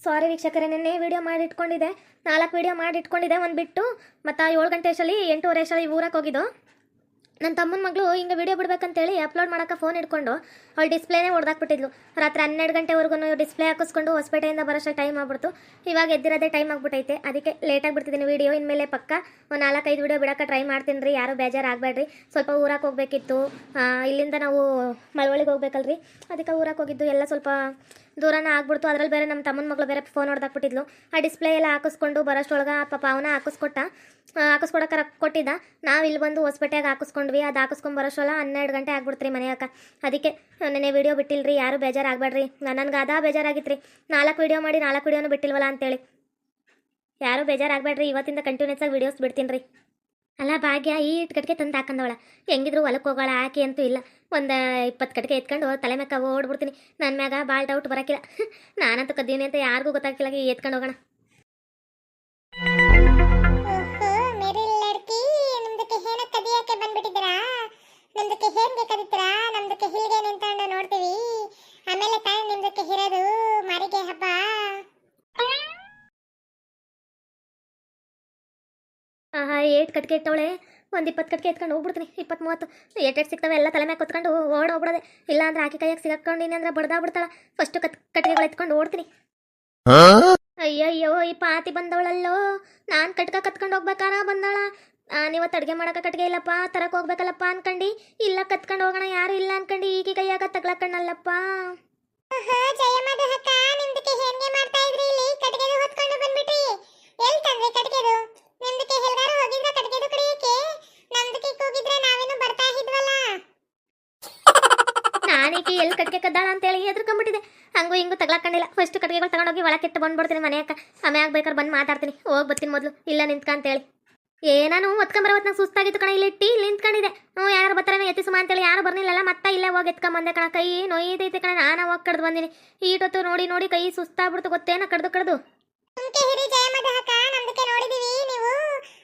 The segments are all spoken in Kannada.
ಸಾರಿ ವೀಕ್ಷಕರೇ, ನಿನ್ನೆ ವಿಡಿಯೋ ಮಾಡಿ ಇಟ್ಕೊಂಡಿದ್ದೆ ನಾಲ್ಕು ವಿಡಿಯೋ ಮಾಡಿ ಇಟ್ಕೊಂಡಿದ್ದೆ ಒಂದು ಬಿಟ್ಟು ಮತ್ತು ಏಳು ಗಂಟೆ ಅಷ್ಟಲ್ಲಿ ಎಂಟೂವರೆ ಅಷ್ಟಲ್ಲಿ ಊರಕ್ಕೆ ಹೋಗಿದ್ದು. ನನ್ನ ತಮ್ಮನ ಮಗಳು ಹಿಂಗೆ ವಿಡಿಯೋ ಬಿಡ್ಬೇಕಂತೇಳಿ ಅಪ್ಲೋಡ್ ಮಾಡೋಕೆ ಫೋನ್ ಇಟ್ಕೊಂಡು ಅವ್ಳು ಡಿಸ್ಪ್ಲೇನೇ ಹೊಡೆದಾಕ್ಬಿಟ್ಟಿದ್ಲು ರಾತ್ರಿ ಹನ್ನೆರಡು ಗಂಟೆವರೆಗೂ ಡಿಸ್ಪ್ಲೇ ಹಾಕಿಸ್ಕೊಂಡು ಹೊಸಪೇಟೆಯಿಂದ ಬರೋಷ್ಟು ಟೈಮ್ ಆಗ್ಬಿಡ್ತು. ಇವಾಗ ಎದ್ದಿರೋದೇ ಟೈಮ್ ಆಗ್ಬಿಟ್ಟೈತೆ. ಅದಕ್ಕೆ ಲೇಟಾಗಿ ಬಿಡ್ತಿದ್ದೀನಿ ವಿಡಿಯೋ ಇನ್ಮೇಲೆ ಪಕ್ಕ ಒಂದು ನಾಲ್ಕೈದು ವಿಡಿಯೋ ಬಿಡೋಕೆ ಟ್ರೈ ಮಾಡ್ತೀನಿ ರೀ ಯಾರೂ ಬೇಜಾರು ಆಗಬೇಡ್ರಿ ಸ್ವಲ್ಪ ಊರಕ್ಕೆ ಹೋಗ್ಬೇಕಿತ್ತು. ಇಲ್ಲಿಂದ ನಾವು ಮಳವಳಿಗೆ ಹೋಗ್ಬೇಕಲ್ರಿ. ಅದಕ್ಕೆ ಊರಕ್ಕೆ ಹೋಗಿದ್ದು ಎಲ್ಲ ಸ್ವಲ್ಪ ದೂರನ ಆಗ್ಬಿಡ್ತು. ಅದ್ರಲ್ಲಿ ಬೇರೆ ನಮ್ಮ ತಮ್ಮನ ಮಗಳು ಬೇರೆ ಫೋನ್ ಹೊಡೆದಾಕ್ಬಿಟ್ಟಿದ್ಲು ಆ ಡಿಸ್ಪ್ಲೇ ಎಲ್ಲ ಹಾಕಿಸ್ಕೊಂಡು ಬರೋಷ್ಟೊಳಗೆ ಪಾಪ ಅವನ ಹಾಕಿಸ್ಕೊಟ್ಟ. ಹಾಕಿಸ್ಕೊಡಕ್ಕೆ ರೊಕ್ಕ ಕೊಟ್ಟಿದ್ದ. ನಾವು ಇಲ್ಲಿ ಬಂದು ಹೊಸಪೇಟೆಗೆ ಹಾಕಿಸ್ಕೊಂಡ್ವಿ. ಅದು ಹಾಕಿಸ್ಕೊಂಡು ಬರೋಷ್ಟೊಳ ಹನ್ನೆರಡು ಗಂಟೆ ಆಗ್ಬಿಡ್ತ್ರಿ ಮನೆಯಾಗ ಅದಕ್ಕೆ ನೆನೆ ವಿಡಿಯೋ ಬಿಟ್ಟಿಲ್ರಿ. ಯಾರು ಬೇಜಾರಾಗಬೇಡ್ರಿ. ನನಗೆ ಅದಾ ಬೇಜಾರಾಗಿತ್ತು ರೀ ನಾಲ್ಕು ವಿಡಿಯೋ ಮಾಡಿ ನಾಲ್ಕು ವೀಡಿಯೋನು ಬಿಟ್ಟಿಲ್ವಲ್ಲ ಅಂತೇಳಿ. ಯಾರು ಬೇಜಾರಾಗಬೇಡ್ರಿ. ಇವತ್ತಿಂದ ಕಂಟಿನ್ಯೂಸ್ ಆಗಿ ವಿಡಿಯೋಸ್ ಬಿಡ್ತೀನಿ ರೀ ಅಲ್ಲ ಭಾಗ್ಯ, ಈ ಇಟ್ಕಟ್ಟಿಗೆ ತಂದು ಹಾಕಂದವಳ. ಹೆಂಗಿದ್ರು ಹೊಲಕ್ಕೆ ಹೋಗೋಳ ಆಕೆ ಅಂತೂ ಇಲ್ಲ. ಒಂದು ಇಪ್ಪತ್ತು ಕಟ್ಟಿಗೆ ಎತ್ಕೊಂಡು ತಲೆ ಮ್ಯಾಕ ಓಡ್ಬಿಡ್ತೀನಿ. ನನ್ನ ಮ್ಯಾಗ ಭಾಳ ಡೌಟ್ ಬರೋಕ್ಕಿಲ್ಲ ನಾನಂತೂ ಕದ್ದೀನಿ ಅಂತ ಯಾರಿಗೂ ಗೊತ್ತಾಗ್ತಿಲ್ಲ ಎತ್ಕೊಂಡು ಹೋಗೋಣ. ನಮ್ದಕ್ಕೆ ಕದಿಯಕ್ಕೆ ಬಂದ್ಬಿಟ್ಟಿದ್ದೀರಾ? ನಮ್ದಕ್ಕೆ ಹೇನ್ಗೆ ಅಂತ ನೋಡ್ತೀವಿ. ಆಮೇಲೆ ತಾನೇ ನಿಮ್ದಕ್ಕೆ ಹಿರೋದು ಮಾರಿಗೆ ಹಬ್ಬ. ಆಹಾ ಏಟ್ ಕಟ್ಕೆ ಇಟ್ಟವಳೆ ಒಂದು ಇಪ್ಪತ್ತು ಕಟ್ಟಿಗೆ ಎತ್ಕೊಂಡು ಹೋಗ್ಬಿಡ್ತೀನಿ. ಇಪ್ಪತ್ತು ಮೂವತ್ತು ಏಟೆಟ್ ಏಟ್ ಸಿಗ್ತವೆ, ಎಲ್ಲ ತಲೆ ಮ್ಯಾಗೆ ಕೊತ್ಕೊಂಡು ಓಡ್ ಹೋಗ್ಬಿಡೋದೆ. ಇಲ್ಲ ಅಂದ್ರೆ ಆಕೆ ಕೈಯಾಗ ಸಿಗಾಕೊಂಡಿನಿ ಅಂದ್ರೆ ಬಡ್ದಾ ಬಿಡ್ತಾಳ ಫಸ್ಟ್ ಕತ್ ಕಟ್ಟಿಗೆಗಳು ಎತ್ಕೊಂಡು ಓಡ್ತೀನಿ. ಅಯ್ಯಯ್ಯೋ, ಈ ಪಾತಿ ಬಂದವಳಲ್ಲೋ. ನಾನು ಕಟ್ಕ ಕತ್ಕೊಂಡು ಹೋಗ್ಬೇಕಾರ ಬಂದಾಳ? ನೀವತ್ತು ಅಡುಗೆ ಮಾಡೋಕೆ ಕಟ್ಗೆ ಇಲ್ಲಪ್ಪ ತರಕ್ಕೆ ಹೋಗ್ಬೇಕಲ್ಲಪ್ಪ ಅನ್ಕಂಡು. ಇಲ್ಲ ಕತ್ಕೊಂಡು ಹೋಗೋಣ ಯಾರು ಇಲ್ಲ ಅನ್ಕಂಡು ಈಗ ಕೈಯಾಗ ತಗ್ಲಕ್ಕಣ್ಣಲ್ಲಪ್ಪ. ಕಟ್ಗೆದು ಹೊತ್ಕೊಂಡು ಬಂದ್ಬಿಟ್ರಿ. ಎಲ್ ತಂದ್ರಿ ಕಟ್ಗೆದು? ನಿಮ್ದಕ್ಕೆ ಎಲ್ಗಾರು ಹೋಗಿದ್ರ ಕಟ್ಗೆದು ಕಡಿಯಕ್ಕೆ ಹೋಗಿದ್ರೆ ನಾವೇನು ಬರ್ತಾ ಇದ್ವಲ್ಲ? ನಾನೀಕೆ ಎಲ್ಲಿ ಕಟ್ಗೆ ಕದ್ದಾಳ ಅಂತೇಳಿ ಹೆದರ್ಕೊಂಡ್ಬಿಟ್ಟಿದೆ ಹಂಗೂ ಹಿಂಗೂ ತಗ್ಲಾಕೊಂಡಿಲ್ಲ ಫಸ್ಟ್ ಕಟ್ಗೆಗಳು ತಗೊಂಡೋಗಿ ಒಳಗೆ ಕೆಟ್ಟು ಬಂದ್ಬಿಡ್ತೀನಿ ಮನೆಯಕ್ಕ ಆಮ್ಯಾಗ ಬೇಕಾದ್ರೆ ಬಂದು ಮಾತಾಡ್ತೀನಿ. ಹೋಗಿ ಬರ್ತೀನಿ ಮೊದಲು. ಇಲ್ಲ ನಿಂತ್ಕ ಅಂತೇಳಿ. ಏ ನಾನು ಒತ್ಕೊಂಬರೋ ಹೊತ್ನಾಗ ಸುಸ್ತಾಗಿತ್ತು ಕಣ. ಇಲ್ಲಿ ಇಟ್ಟು ಇಲ್ಲಿ ನಿಂತ್ಕೊಂಡಿದೆ ಹ್ಞೂ ಯಾರು ಬರ್ತಾರೆ ಎತ್ತಿ ಸುಮ ಅಂತೇಳಿ. ಯಾರು ಬರ್ನಿಲ್ಲಲ್ಲ ಮತ್ತೆ ಇಲ್ಲೇ ಹೋಗಿ ಎತ್ಕೊಂಬಂದೆ ಕಣ. ಕೈ ನೋಯ್ದೈತೆ ಕಣ. ನಾನು ಹೋಗಿ ಕಡ್ದು ಬಂದಿನಿ. ಈಟೊತ್ತು ನೋಡಿ ನೋಡಿ ಕೈ ಸುಸ್ತಾಗ್ಬಿಡ್ತು ಗೊತ್ತೇನ ಕಡ್ದು ಕಡ್ದು ಸುಮ್ಕೆ ಹಿರಿ ಜಯಮ್ಮದ ಹಕ್ಕ ನಮ್ದಕ್ಕೆ ನೋಡಿದೀವಿ ನೀವು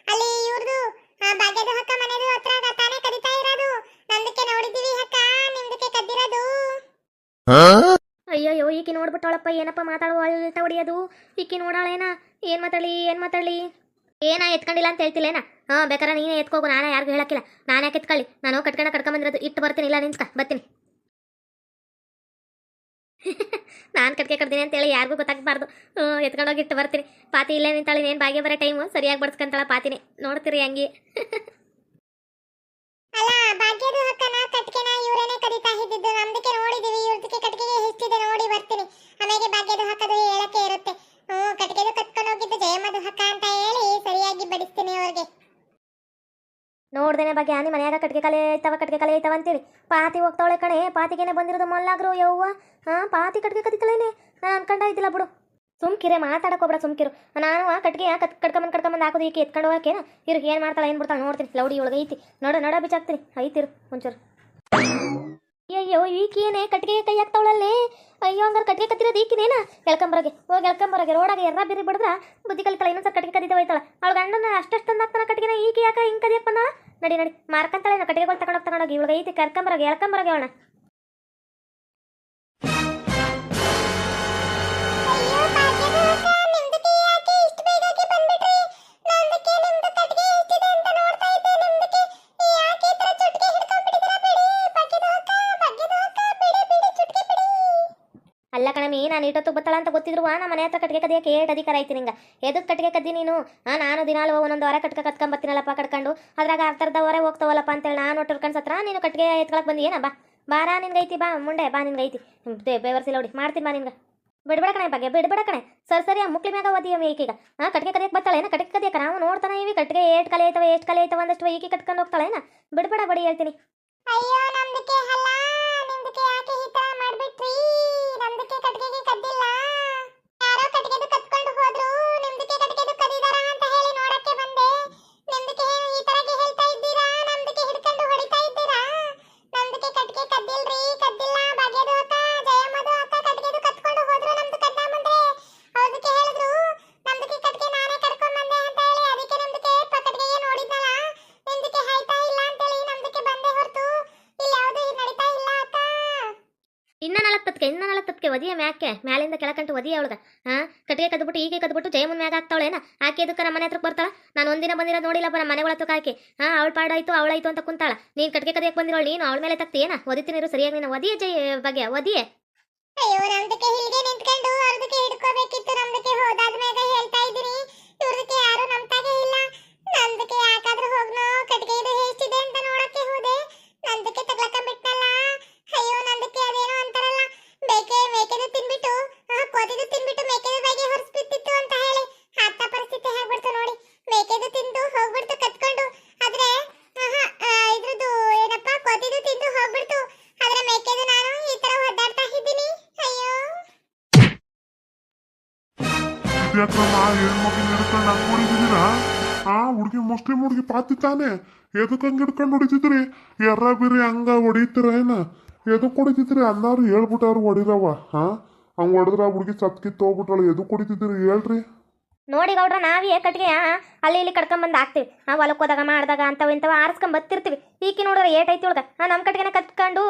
ಅಲ್ಲಿ ಇವ್ರದು ಭಾಗ್ಯದ ಹಕ್ಕ ಮನೆದು ಹತ್ರ ತಾನೇ ಕದಿತಾ ಇರೋದು ನಮ್ದಕ್ಕೆ ನೋಡಿದೀವಿ ಹಕ್ಕ ನಿಮ್ದಕ್ಕೆ ಕದ್ದಿರೋದು ಅಯ್ಯಯ್ಯೋ ಈಕಿ ನೋಡ್ಬಿಟ್ಟವಳಪ್ಪ, ಏನಪ್ಪ ಮಾತಾಡುವ ಹೊಡಿಯೋದು ಇಕ್ಕಿ ನೋಡಾಳೇನ? ಏನು ಮಾತಾಡಲಿ ಏನು ಮಾತಾಡಲಿ? ಏನ ಎತ್ಕೊಂಡಿಲ್ಲ ಅಂತ ಹೇಳ್ತಿಲ್ಲೇನ? ಹಾಂ ಬೇಕಾರ ನೀನೇ ಎತ್ಕೋಗು, ನಾನು ಯಾರಿಗೂ ಹೇಳಕ್ಕಿಲ್ಲ. ನಾನು ಯಾಕೆ ಎತ್ಕೊಳ್ಳಿ? ನಾನು ಕಟ್ಕೊಂಡ ಕಟ್ಕೊಂಬಂದಿರೋದು, ಇಟ್ಟು ಬರ್ತೀನಿ, ಇಲ್ಲ ನಿಂತ ಬರ್ತೀನಿ. ನಾನು ಕಟ್ಕೆ ಕಟ್ತೀನಿ ಅಂತೇಳಿ ಯಾರಿಗೂ ಗೊತ್ತಾಗಬಾರ್ದು. ಎತ್ಕೊಂಡೋಗಿ ಇಟ್ಟು ಬರ್ತೀನಿ. ಪಾತಿ ಇಲ್ಲೇ ನಿಂತಾಳಿ ಏನು ಬಾಗೆ ಬರೋ ಟೈಮು ಸರಿಯಾಗಿ ಬಡ್ಸ್ಕೊಂತಾಳ ಪಾತಿನೇ. ನೋಡ್ತೀರಿ ಹಂಗೆ ಅಲ್ಲ ಭಾಗ್ಯದ ಹಕ್ಕನ ಕಟ್ಕೆನ ಇವರೇನೆ ಕದಿತಾ ಇದ್ದಿದ್ದು ನಮ್ದಕ್ಕೆ ನೋಡಿದೀವಿ ಇವ್ರದಕ್ಕೆ ಕಟ್ಗೆಗೆ ಎಷ್ಟಿದೆ ನೋಡಿ ಬರ್ತೀನಿ ಆಮೇಲೆ ಭಾಗ್ಯದ ಹಕ್ಕದು ಹೇಳಕ್ಕೆ ಇರುತ್ತೆ ಹ್ಞೂ ಕಟ್ಗೆದು ಕತ್ಕೊಂಡು ಹೋಗಿದ್ದು ಜಯಮ್ಮದ ಹಕ್ಕ ಅಂತ ಹೇಳಿ ಸರಿಯಾಗಿ ಬಡಿಸ್ತೀನಿ ಅವ್ರಿಗೆ ನೋಡ್ದೇನೆ ಬಗ್ಗೆ ಆನಿ ಮನೆಯಾಗ ಕಟ್ಗೆ ಕಲೆ ಐತವ ಕಟ್ಗೆ ಕಲೆ ಐತವ ಅಂತೇಳಿ. ಪಾತಿ ಹೋಗ್ತಾವಳೆ ಕಣೆ, ಪಾತಿಗೆನೆ ಬಂದಿರೋದು ಮೊಲ್ಲಾಗ್ರು ಯವ್ವ. ಹಾ, ಪಾತಿ ಕಟ್ಗೆ ಕದಿತಳೇನೆ. ನಾನು ಅನ್ಕೊಂಡ ಇದ್ದಿಲ್ಲ ಬಿಡು. ಸುಮ್ಕಿರೆ ಮಾತಾಡಕೋಬ್ರ ಸುಮ್ಕಿರು. ನಾನು ಆ ಕಟ್ಗೆ ಕತ್ ಕಟ್ಕೊಂಬಂದು ಕಟ್ಕೊಂಬಂದು ಹಾಕೋದು ಈಕೆ ಎತ್ಕೊಂಡು ಹೋಗಕೇನ? ಇರು, ಏನು ಮಾಡ್ತಾಳೆ, ಏನು ಬಿಡ್ತಾಳೆ ನೋಡ್ತೀನಿ. ಲೌಡಿ ಒಳಗೆ ಐತಿ. ನೋಡ ನೋಡ ಬಿಚ್ಚಾಕ್ತೀನಿ. ಐತಿರು, ಒಂಚೂರು. ಅಯ್ಯೋ ಈಕೇನೆ ಕಟ್ಗೆ ಕೈ ಹಾಕ್ತಾವಳಲ್ಲೇ. ಅಯ್ಯೋ, ಹಂಗಾರೆ ಕಟ್ಗೆ ಕತ್ತಿರೋದು ಈಕಿನೇನ? ಎಳ್ಕೊಂಬರೋಗೆ ಹೋಗಿ ಎಳ್ಕೊಂಬರೋಗೆ, ರೋಡಾಗ ಎರ್ರ ಬಿರಿ ಬಿಡಿದ್ರ ಬುದ್ಧಿ ಕಲಿತಾಳೆ, ಇನ್ನೊಂದ್ಸಲ ಕಟ್ಗೆ ಕದಿದ ಹೋಯ್ತಾಳ ಅವಳ ಗಂಡನ ಅಷ್ಟಷ್ಟು ತಂದಾಕ್ತಾನ ಕಟ್ಗೆನ ಈಕೆ ಯಾಕ ಹಿಂಗೆ ಕದಿಯಪ್ಪ ನಡಿ ನಡಿ. ಮಾರ್ಕಂತಾಳೆ ಕಟ್ಟಿಗೆಗಳು ತಗೊಂಡೋಗಿ ತಗೊಂಡೋಗಿ ಇವಳಿಗೆ ಐತಿ ಕರ್ಕೊಂಬರಗೆ ಎಳ್ಕೊಂಬರಗೆ ಅವಳ ಕಣಮಿ, ನಾನು ಇಟ್ಟೊತ್ತು ಬತ್ತಳ ಅಂತ ಗೊತ್ತಿದ್ರು ನಮ್ಮ ಮನೆ ಹತ್ರ ಕಟ್ಟಿಗೆ ಕದಿಯಕ್ಕೆ ಏಟ್ ಅಧಿಕಾರ ಐತಿ ನಿಂಗೆ. ಎದಕ್ಕೆ ಕಟ್ಟಿಗೆ ಕದ್ದಿ ನೀನು? ಆ, ನಾನು ದಿನಾಲು ಒಂದೊಂದು ವಾರ ಕಟ್ಕ ಕತ್ಕೊಂಬರ್ತೀನಲ್ಲಪ್ಪ ಕಟ್ಕೊಂಡು ಅದ್ರಾಗ ಅರ್ಥರ್ಧ ಹೊರ ಹೋಗ್ತಾವಲ್ಲಪ್ಪ ಅಂತೇಳಿ ನಾನು ಒಟ್ಟು ಸತ್ರ ನೀನು ಕಟ್ಟಿಗೆ ಎತ್ಕೊಳಕ್ ಬಂದಿ ಏನ ಬಾ? ಬಾರ ನಿನ್ಗೈತಿ ಬಾ ಮುಂಡೆ, ಬಾ ನಿನ್ಗೈತಿ ಬೇವರ್ಸಿ ನೋಡಿ ಮಾಡ್ತೀನಿ ಬಾ ನಿನ್ಗೆ. ಬಿಡ್ಬೇಡ ಕಣೆ ಬಗ್ಗೆ ಬಿಡ್ಬೇಡ ಕಣೆ. ಸರ್, ಸರಿ, ಆ ಮುಕ್ಲಿ ಮ್ಯಾಗ ಓದಿ ಈಕೀಗ. ಹಾ ಕಟ್ಗೆ ಕದಿಯಕ್ಕೆ ಬರ್ತಾಳೇನ ಕಟ್ಗೆ ಕದಿಯಕ್ಕೆ ನಾವು ನೋಡ್ತಾನೆ ಇವಿ ಕಟ್ಗೆ ಏಟ್ ಕಲೆ ಐತವ ಎಷ್ಟು ಕಲೆ ಐತವ ಒಂದಷ್ಟು ಈಕಿ ಕಟ್ಕೊಂಡು ಹೋಗ್ತಾಳೇನ ಬಿಡ್ಬೇಡ ಬಡಿ ಹೇಳ್ತೀನಿ. ಅಯ್ಯೋ ನಮ್ದಕ್ಕೆ ಅಲ್ಲ ನಿಮ್ದಕ್ಕೆ ಯಾಕೆ ಈ ತರ ಮಾಡ್ಬಿಟ್ರಿ ನಮ್ದಕ್ಕೆ ಕಟ್ಗೆಗೆ ಕದ್ದಿಲ್ಲ ಯಾರೋ ಕಟ್ಗೆದು ಕತ್ಕೊಂಡು ಹೋದ್ರು ನಿಮ್ದಕ್ಕೆ ಕಟ್ಗೆದು ಕದಿದಾರ ಅಂತ ಹೇಳಿ ನೋಡಕ್ಕೆ ಬಂದೆ ನಿಮ್ದಕ್ಕೆ ಏನು ಈ ತರಗೆ ಹೇಳ್ತಾ ಇದ್ದೀರಾ ನಮ್ದಕ್ಕೆ ಹಿಡ್ಕೊಂಡು ಹೊಡಿತಾ ಇದ್ದೀರಾ ನಮ್ದಕ್ಕೆ ಕಟ್ಗೆ ಕದ್ದಿಲ್ರಿ ಕದ್ದಿಲ್ಲ ಭಾಗ್ಯದು ಅಕ್ಕ ಜಯಮ್ಮದು ಅಕ್ಕ ಕಟ್ಗೆದು ಕತ್ಕೊಂಡು ಹೋದ್ರು ನಮ್ದು ಕದ್ದ ಮುಂದೆ ಅವ್ರದಕ್ಕೆ ಹೇಳಿದ್ರು ನಮ್ದಕ್ಕೆ ಕಟ್ಗೆ ನಾನೇ ಕರ್ಕೊಂಡ್ ಬಂದೆ ಅಂತ ಹೇಳಿ ಅದಕ್ಕೆ ನಿಮ್ದಕ್ಕೆ ಕಟ್ಗೆಗೆ ನೋಡಿದ್ನಲ್ಲ ನಿಮ್ದಕ್ಕೆ ಹಾಯ್ತಾ ಇಲ್ಲ ಅಂತೇಳಿ ನಮ್ದಕ್ಕೆ ಬಂದೆ ಹೊರತು ಇಲ್ಲಿ ಯಾವುದು ನಡೀತಾ ಇಲ್ಲ ಅಕ್ಕ ನಾಲ್ಕತ್ತಕ್ಕೆ ಇನ್ನ ನಾಲ್ಕತ್ತಕ್ಕೆ ಒದಿಯ ಮ್ಯಾಕೆ? ಮ್ಯಾಲಿಂದ ಕೆಳಕಂಟು ಒದಿಯ ಅವಳಗ? ಹಾ ಕಟ್ಟಿಗೆ ಕದ್ಬಿಟ್ಟು ಈಗ ಕದ್ಬಿಟ್ಟು ಜಯಮನ್ ಮ್ಯಾಗ ಆಗ್ತಾವಳೇನ ಆಕೆ ಇದಕ್ಕ ನಮ್ಮ ಮನೆ ಹತ್ರ ಬರ್ತಾಳ? ನಾನು ಒಂದಿನ ಬಂದಿರೋ ನೋಡಿಲ್ಲಪ್ಪ ನಮ್ಮ ಮನೆ ಒಳಗೆ ಆಕೆ. ಹಾ ಅವಳ ಪಾಡಾಯ್ತು, ಅವಳಾಯ್ತು ಅಂತ ಕುಂತಾಳ. ನೀನ್ ಕಟ್ಟಿಗೆ ಕದಿಯಕ್ಕೆ ಬಂದಿರೋಳು, ನೀನು ಅವಳ ಮೇಲೆ ತಗ್ತೀಯೇನ ಒದಿತೀನಿ ಸರಿಯಾಗಿ ನೀನು. ಒದಿಯ ಜಯ, ಬಗ್ಗೆ, ಒದಿಯೇ? ಅಯ್ಯೋ, ನಮ್ದಕ್ಕೆ ಹಿಲ್ಗೆ ನಿಂತ್ಕೊಂಡು ಹೇಳ್ತಾ ಇದೀನಿ ಇವ್ರದಕ್ಕೆ ಯಾರು ನಂಬ್ತಾಗೆ ಇಲ್ಲ. ನಂದಕ್ಕೆ ಯಾಕಾದ್ರೂ ಹೋಗ್ನೋ ಕಟ್ಗೆ ಇದು ಹೇಳ್ತಿದೆ ಅಂತ ನೋಡಕ್ಕೆ ಹೋದೆ. ನಂದಕ್ಕೆ ತಗ್ಲಕ್ಕ ಅಯ್ಯೋ ಮೇಕೆದು ತಿನ್ಬಿಟ್ಟು, ಆ ಕೋತಿದು ತಿನ್ಬಿಟ್ಟು ಮೇಕೆದು ಬಾಯಿಗೆ ಹೊರಿಸ್ಬಿಟ್ಟಿತ್ತು ಅಂತ ಹೇಳಿ ಅಂತ ಪರಿಸ್ಥಿತಿ ಆಗ್ಬಿಡ್ತು ನೋಡಿ. ಮೇಕೆದು ತಿಂದು ಹೋಗ್ಬಿಡ್ತು ಕತ್ಕೊಂಡು. ಆದ್ರೆ ಇದ್ರದ್ದು ಏನಪ್ಪ ಕೋತಿದು ತಿಂದು ಹೋಗ್ಬಿಡ್ತು. ಆದ್ರೆ ಮೇಕೆದು ನಾನು ಈ ತರ ಒದ್ದಾಡ್ತಾ ಇದ್ದೀನಿ. ಅಯ್ಯೋ. ಇದ್ಯಾಕ್ರಮ್ಮ ಹೆಣ್ಮಕ್ಳು ಹಿಡ್ಕೊಂಡು ಹಂಗ್ ಹೊಡಿತಿದ್ದೀರಾ ಆ ಹುಡುಗಿ ಮುಸ್ಲಿಂ ಹುಡುಗಿ ಪಾತಿ ತಾನೆ ಎದಕ್ ಹಂಗ್ ಹಿಡ್ಕೊಂಡು ಹೊಡಿತಿದ್ರಿ? ಎರ್ರ ಬಿರಿ ಹಂಗ ಹೊಡಿತೀರ ಏನ? ಎದಕ್ ಕುಡಿತಿದ್ರೆ ಅನ್ನಾರು ಹೇಳ್ಬಿಟ್ಟಾರು ಹೊಡಿರವ ಹಾ? ಹಂಗ್ ಹೊಡೆದ್ರ ಹುಡುಗಿ ಸತ್ಕಿತ್ತು ಹೋಗ್ಬಿಟ್ಟಾಳ ಎದು ಕುಡಿತಿದ್ರಿ ಹೇಳ್ರಿ? ನೋಡಿ ಗೌಡ್ರ, ನಾವೇ ಕಟ್ಟಿಗೆ ಅಲ್ಲಿ ಇಲ್ಲಿ ಕಟ್ಕೊಂಬಂದು ಹಾಕ್ತಿವಿ. ನಾವು ಹೊಲಕ್ಕೆ ಹೋದಾಗ, ಮಾಡಿದಾಗ, ಅಂತವ ಇಂಥವ ಆರಿಸ್ಕೊಂಡ್ ಬತ್ತಿರ್ತೀವಿ. ಈಕಿ ನೋಡ್ರೆ ಏಟ್ ಐತಿ ಒಳಗ ನಮ್ ನಮ್ಮ ಕಟ್ಟಿಗೆನ ಕತ್ಕೊಂಡು,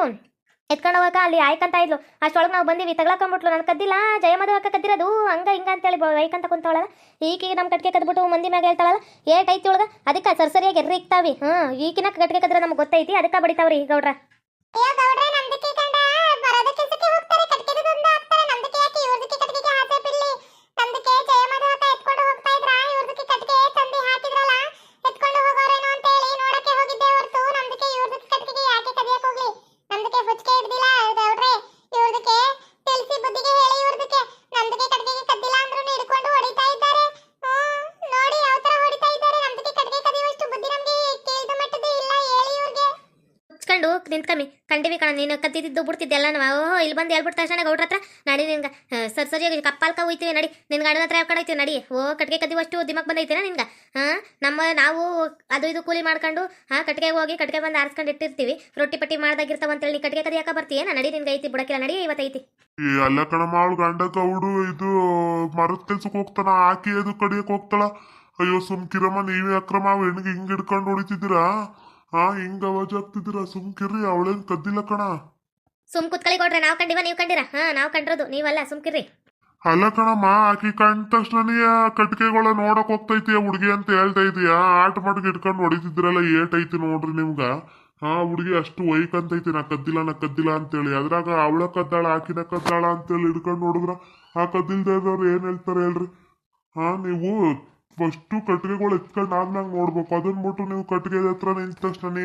ಎತ್ಕೊಂಡು ಹೋಗಕ ಅಲ್ಲಿ ಆಯ್ಕಂತ ಇದ್ಲು. ಅಷ್ಟೊಳಗೆ ನಾವು ಬಂದಿವಿ ತಗ್ಲಾಕೊಂಡ್ಬಿಟ್ಲು ನಾನು ಕದ್ದಿಲ್ಲ ಜಯಮದ ಅಕ್ಕ ಕದ್ದಿರೋದು, ಹಂಗ ಹಿಂಗ ಅಂತೇಳಿ ವೈಕಂತ ಕುಂತವಳಲ್ಲ. ಈಕಿಗೆ ನಮ್ಮ ಕಟ್ಗೆ ಕದ್ಬಿಟ್ಟು ಮಂದಿ ಮ್ಯಾಗ ಹೇಳ್ತಾಳಲ್ಲ ಏಟ್ ಐತಿ ಒಳಗ, ಅದಕ್ಕೆ ಸರ್ಸರಿಯಾಗಿ ಎರ್ರಿ ಇಕ್ತಾವಿ. ಹ್ಮ್, ಈಕಿನ ಕಟ್ಗೆ ಕದ್ರೆ ನಮ್ಗೆ ಗೊತ್ತೈತಿ, ಅದಕ್ಕೆ ಬಡಿತಾವ್ರಿ ಗೌಡ್ರ. ಅಯ್ಯೋ ಗೌಡ್ರೆ ನಮ್ದಕ್ಕೆ ನಿಂತ್ಕಮ್ಮಿ ಕಂಡಿವಿ ಕಣ, ನೀನು ಕದ್ದಿದ್ದು ಬಿಡ್ತಿದ್ದೆಲ್ಲ ನಾವು ಓಹೋ, ಇಲ್ಲಿ ಬಂದು ಹೇಳ್ಬಿಟ್ಟು ತಕ್ಷಣ ಗೌಡ್ರ ಹತ್ರ, ನಡಿ ನಿನ್ಗೆ ಸರ್, ಸರಿಯಾಗಿ ಕಪ್ಪಾಲ್ಕ ಹೋಯ್ತೀವಿ ನಡಿ. ನಿನ್ ಗಂಡನ ಹತ್ರ ಯಾವ ಕಡೆ ಹೋಯ್ತೀವಿ, ನಡಿ. ಓ, ಕಟ್ಟಿಗೆ ಕದಿವಷ್ಟು ದಿಮಕ್ ಬಂದೈತೇನ ನಿನ್ಗೆ. ಹಾಂ, ನಮ್ಮ, ನಾವು ಅದು ಇದು ಕೂಲಿ ಮಾಡ್ಕೊಂಡು, ಹಾಂ, ಕಟ್ಟಿಗೆ ಹೋಗಿ ಕಟ್ಟಿಗೆ ಬಂದು ಆರಿಸ್ಕೊಂಡು ಇಟ್ಟಿರ್ತೀವಿ. ರೊಟ್ಟಿ ಪಟ್ಟಿ ಮಾಡ್ದಾಗಿರ್ತಾವ ಅಂತೇಳಿ ನೀ ಕಟ್ಟಿಗೆ ಕದಿಯಾಕ ಬರ್ತೀಯ ನಡಿ ನಿನ್ಗೆ ಐತಿ ಬಿಡಕ್ಕಿಲ್ಲ ನಡಿ ಇವತ್ತೈತಿ ಈ ಅಲ್ಲ ಕಣಮ್ಮ, ಅವಳು ಗಂಡ ಗೌಡು, ಇದು, ಮರದ ಕೆಲ್ಸಕ್ಕೆ ಹೋಗ್ತಾನ, ಆಕಿ ಅದು ಕಡಿಯಕ್ಕೆ ಹೋಗ್ತಾಳ. ಅಯ್ಯೋ ಸುಮ್ ಕಿರಮ್ಮ ನೀವೇ ಅಕ್ರಮ ಹೆಣ್ಗೆ ಹಿಂಗ್ ಹಿಡ್ಕೊಂಡು ಹೊಡಿತಿದ್ದೀರಾ? ಹಾ ಹಿಂಗ ಅವಾಜ್ ಆಗ್ತಿದ್ದೀರಾ? ಸುಮ್ಕಿರ್ರಿ ಅವಳೇನ್ ಕದ್ದಿಲ್ಲ ಕಣ. ಸುಮ್ ಕುತ್ಕಳಿ ಕೊಡ್ರಿ ನಾವ್ ಕಂಡಿವ ನೀವ್ ಕಂಡಿರ? ಹಾಂ ನಾವ್ ಕಂಡ್ರದು ನೀವಲ್ಲ ಸುಮ್ಕಿರ್ರಿ ಅಲ್ಲ ಕಣಮ್ಮ ಆಕಿ ಕಂಡ ತಕ್ಷಣನೇ ಕಟ್ಕೆಗಳ ನೋಡಕ್ ಹೋಗ್ತೈತಿ ಹುಡುಗಿ ಅಂತ ಹೇಳ್ತಾ ಇದೀಯ? ಆಟ ಮಟ್ಗೆ ಇಟ್ಕೊಂಡು ಹೊಡಿತಿದ್ರಲ್ಲ ಏಟ್ ಐತಿ ನೋಡ್ರಿ ನಿಮ್ಗ. ಹಾ ಹುಡುಗಿ ಅಷ್ಟು ವೈಕಂತೈತಿ ನಾ ಕದ್ದಿಲ್ಲ ನಾ ಕದ್ದಿಲ್ಲ ಅಂತೇಳಿ. ಅದ್ರಾಗ ಅವಳ ಕದ್ದಾಳ ಆಕಿನ ಕದ್ದಾಳ ಅಂತೇಳಿ ಹಿಡ್ಕೊಂಡು ನೋಡಿದ್ರ ಆ ಕದ್ದಿಲ್ದೇ ಇರೋರು ಏನ್ ಹೇಳ್ತಾರೆ ಹೇಳ್ರಿ? ಹಾ ನೀವು ಫಸ್ಟು ಕಟ್ಟಿಗೆಗಳು ಎತ್ಕೊಂಡು ಆದ್ಮ್ಯಾಗ ನೋಡ್ಬೇಕು. ಅದನ್ನ ಬಿಟ್ಟು ನೀವು ಕಟ್ಟಿಗೆ ಹತ್ರ ನಿಂತ ತಕ್ಷಣ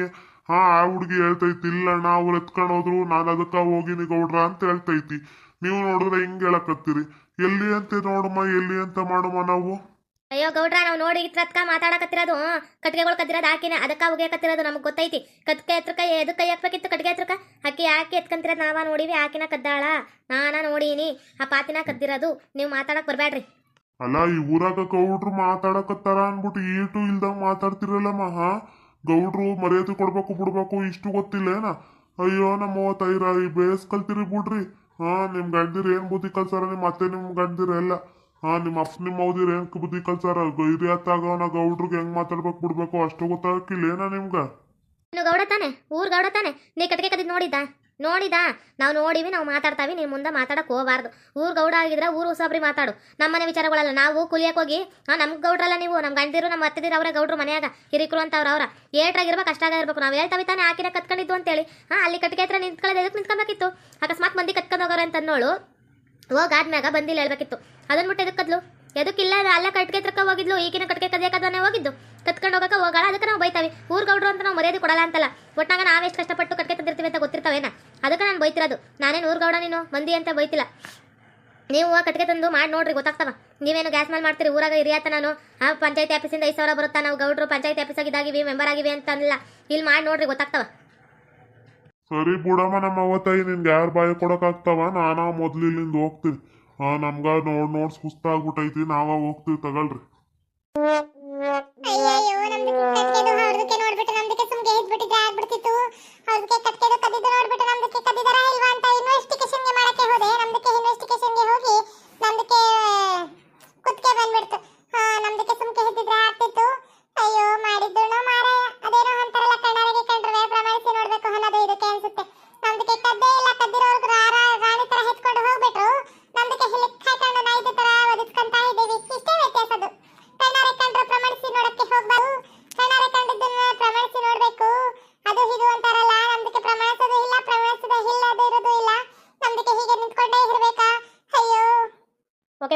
ಹಾ, ಆ ಹುಡುಗಿ ಹೇಳ್ತೈತಿ, ಇಲ್ಲ ಅಣ್ಣ ಅವ್ರು ಹೋದ್ರು ನಾನು ಅದಕ್ಕ ಹೋಗಿನಿ ಗೌಡ್ರ ಅಂತ ಹೇಳ್ತೈತಿ. ನೀವು ನೋಡಿದ್ರೆ ಹಿಂಗ್ ಹೇಳಕತ್ತೀರಿ. ಎಲ್ಲಿ ಅಂತ ನೋಡಮ್ಮ, ಎಲ್ಲಿ ಅಂತ ಮಾಡಮ್ಮ ನಾವು? ಅಯ್ಯೋ ಗೌಡ್ರ, ನಾವು ನೋಡಿ ಇತ್ರತ್ಕ ಮಾತಾಡಕತ್ತಿರೋದು. ಕಟ್ಟಿಗೆಗಳು ಕದ್ದಿರೋದು ಆಕಿನ, ಅದಕ್ಕ ಕತ್ತಿರೋದು ನಮ್ಗೆ ಗೊತ್ತೈತಿ. ಕತ್ಕೆ ಹತ್ರಕ್ಕ ಎದಕ್ಕೆ ಕೈ ಹಾಕ್ಬೇಕಿತ್ತು ಕಟ್ಗೆ ಹತ್ರಕ ಅಕ್ಕಿ ಹಾಕಿ ಎತ್ಕಂತಿರೋದು ನಾವ ನೋಡಿವಿ, ಆಕಿನ ಕದ್ದಾಳ. ನಾನ ನೋಡೀನಿ, ಆ ಪಾತಿನ ಕದ್ದಿರೋದು. ನೀವು ಮಾತಾಡಕ್ ಬರ್ಬೇಡ್ರಿ ಅಲ್ಲ ಈ ಊರಾಗ ಗೌಡ್ರು ಮಾತಾಡಕತ್ತಾರ ಅನ್ಬಿಟ್ಟು ಏಟು ಇಲ್ದಂಗ ಮಾತಾಡ್ತಿರಲ್ಲಮ್ಮ ಹಾ ಗೌಡ್ರು ಮರ್ಯಾದೆ ಕೊಡ್ಬೇಕು, ಬಿಡ್ಬೇಕು, ಇಷ್ಟು ಗೊತ್ತಿಲ್ಲ ಏನ ಅಯ್ಯೋ, ನಮ್ಮ ತೈರ ಈ ಬೇಸ್ ಕಲ್ತಿರಿ ಬಿಡ್ರಿ. ಹಾ, ನಿಮ್ ಗಂಡಿರ್ ಏನ್ ಬುದ್ಧಿ ಕಲ್ಸಾರ? ನಿಮ್ಮ ಅತ್ತೆ ನಿಮ್ ಗಂಡಿರ ಎಲ್ಲ. ಹಾ, ನಿಮ್ಮ ಅಪ್ಪ, ನಿಮ್ಮ ಮೌದಿರ್ ಏನ್ ಬುದ್ಧಿ ಕಲ್ಸಾರ? ಹಿರಿಯತ್ತಾಗವನ ಗೌಡ್ರಿಗೆ ಹೆಂಗ್ ಮಾತಾಡ್ಬೇಕು, ಬಿಡ್ಬೇಕು, ಅಷ್ಟು ಗೊತ್ತಾಗಿಲ್ಲ ಏನ ನಿಮ್ಗ ಗೌಡ ತಾನೆ? ಊರ್ ಗೌಡ ತಾನೆ? ನೀ ಕಟ್ಗೆ ಕದಿದ್ ನೋಡಿದ್ದ? ನೋಡಿದ? ನಾವು ನೋಡಿವಿ, ನಾವು ಮಾತಾಡ್ತಾವಿ, ನೀನು ಮುಂದೆ ಮಾತಾಡಕ್ ಹೋಗಬಾರ್ದು. ಊರ್ ಗೌಡ ಆಗಿದ್ರೆ ಊರು ಹೊಸಬ್ರಿ ಮಾತಾಡು. ನಮ್ಮನೆ ವಿಚಾರಗಳಲ್ಲ, ನಾವು ಕೂಲಿಯಕ್ಕೆ ಹೋಗಿ ಹಾಂ ನಮ್ಗೆ ಗೌಡ್ರಲ್ಲ ನೀವು ನಮ್ಮ ಗಂಡಿರು ನಮ್ಮ ಅತ್ತಿದ್ರು ಅವರೇ, ಗೌಡ್ರು ಮನೆಯಾಗ, ಹಿರಿಕರು ಅಂತ ಅವ್ರ. ಅವ್ರ ಏಟ್ರಾಗಿರ್ಬೇಕು ಕಷ್ಟ ಇರ್ಬೇಕು, ನಾವು ಹೇಳ್ತಾವಿ ತಾನೆ, ಆಕಿನ ಕತ್ಕೊಂಡಿದ್ದು ಅಂತೇಳಿ. ಹಾಂ, ಅಲ್ಲಿ ಕಟ್ಟಿಗೆ ಹತ್ರ ನಿಂತ್ಕೊಳ್ಳೋದು ಎದಕ್ಕೆ ನಿಂತ್ಕೊಬೇಕಿತ್ತು? ಅಕಸ್ಮಾತ್ ಮಂದಿ ಕತ್ಕೊಂಡು ಹೋಗೋರ ಅಂತ ಅನ್ನೋಳು ಹೋಗಾದ್ಮ್ಯಾಗ ಬಂದಿಲ್ಲ ಹೇಳ್ಬೇಕಿತ್ತು. ಅದನ್ ಬಿಟ್ಟು ಎದಕ್ಕೆ ಕದ್ಲು? ಎದಕ್ಕಿಲ್ಲ ಅಲ್ಲ ಕಟ್ಗೆ ಹತ್ರಕ್ಕೆ ಹೋಗಿದ್ಲು ಈಗಿನ ಕಟ್ಗೆ ಕದಿಯಕದನೆ ಹೋಗಿದ್ದು. ಕತ್ಕೊಂಡು ಹೋಗಕ್ಕೆ ಹೋಗಲ್ಲ ಅದಕ್ಕೆ ನಾವು ಬೈತಾವಿ. ಊರ್ ಗೌಡ್ರು ಅಂತ ನಾವು ಮರ್ಯಾದೆ ಕೊಡಲ್ಲ ಅಂತಲ್ಲ. ಒಟ್ನಾಗ ನಾವೆಷ್ಟು ಕಷ್ಟಪಟ್ಟು ಕಟ್ಗೆ ತಂದಿರ್ತೀವಿ ಅಂತ ಗೊತ್ತಿರ್ತಾವೇನ? ಅದಕ್ಕೆ ನಾನು ಬೈತಿರೋದು ನಾನೇನು ಊರ್ಗೌಡ ನೀನು? ಮಂದಿ ಅಂತ ಬೈತಿಲ್ಲ. ನೀವು ಕಟ್ಟಿಗೆ ತಂದು ಮಾಡಿ ನೋಡ್ರಿ, ಗೊತ್ತಾಗ್ತವ? ನೀವೇನು ಗ್ಯಾಸ್ ಮೇಲೆ ಮಾಡ್ತೀರಿ? ಊರಾಗ ಇರಿಯಾತ ನಾನು? ಆ ಪಂಚಾಯತಿ ಆಫೀಸಿಂದ ಐದು ಸಾವಿರ ಬರುತ್ತಾ? ನಾವು ಗೌಡ್ರು ಪಂಚಾಯತಿ ಆಫೀಸ್ ಇದಾಗಿವಿ ಮೆಂಬರ್ ಆಗಿವಿ ಅಂತ ಅಲ್ಲ ಇಲ್ಲಿ ಮಾಡಿ ನೋಡ್ರಿ, ಗೊತ್ತಾಗ್ತವ? ಸರಿ ಬಿಡಮ್ಮ ನಮ್ಮ ಅವತ್ತಾಯಿ ನಿನ್ಗೆ ಯಾರು ಬಾಯಿ ಕೊಡಕ್ಕಾಗ್ತಾವ ನಾನಾ ಮೊದ್ಲು ಇಲ್ಲಿಂದ ಹೋಗ್ತೀವಿ ನಮ್ಗ ನೋಡ್ ನೋಡ್ ಸುಸ್ತಾಗ್ಬಿಟ್ಟೈತಿ ನಾವ ಹೋಗ್ತೀವಿ, ತಗಳ್ರಿ ಅಯ್ಯಯ್ಯೋ ನಮ್ದು ಕಟ್ಗೆದು ಹೊರದಕ್ಕೆ ನೋಡ್ಬಿಟ್ಟು ನಮ್ದಕ್ಕೆ ಸುಮ್ಗೆ ಎದ್ಬಿಟ್ಟಿದ್ರೆ ಆಗ್ಬಿಡ್ತಿತ್ತು ಹೊರದಕ್ಕೆ ಕಟ್ಗೆದು ಕದ್ದಿದ್ದು ನೋಡ್ಬಿಟ್ಟು ನಮ್ದಕ್ಕೆ ಕದ್ದಿದಾರ ಇಲ್ವಾ ಅಂತ ಇನ್ವೆಸ್ಟಿಗೇಷನ್ಗೆ ಮಾಡಕ್ಕೆ ಹೋದೆ ನಮ್ದಕ್ಕೆ ಇನ್ವೆಸ್ಟಿಗೇಷನ್ಗೆ ಹೋಗಿ ನಮ್ದಕ್ಕೆ ಕುತ್ಕೆ ಬಂದ್ಬಿಡ್ತು ಹಾ ನಮ್ದಕ್ಕೆ ಸುಮ್ಕೆ ಎದ್ದಿದ್ರೆ ಆಗ್ತಿತ್ತು ಅಯ್ಯೋ ಮಾಡಿದ್ದೂನು ಮಾರಾಯ ಅದೇನೋ ಅಂತಾರಲ್ಲ ಕಣ್ಣಾರೆಗೆ ಕಂಡ್ರೆ ಪ್ರಮಾಣಿಸಿ ನೋಡ್ಬೇಕು ಅನ್ನೋದು ಇದಕ್ಕೆ ಅನ್ಸುತ್ತೆ ನಮ್ದಕ್ಕೆ ಕದ್ದೇ ಇಲ್ಲ ಕದ್ದಿರೋರ್ಗು ರಾರ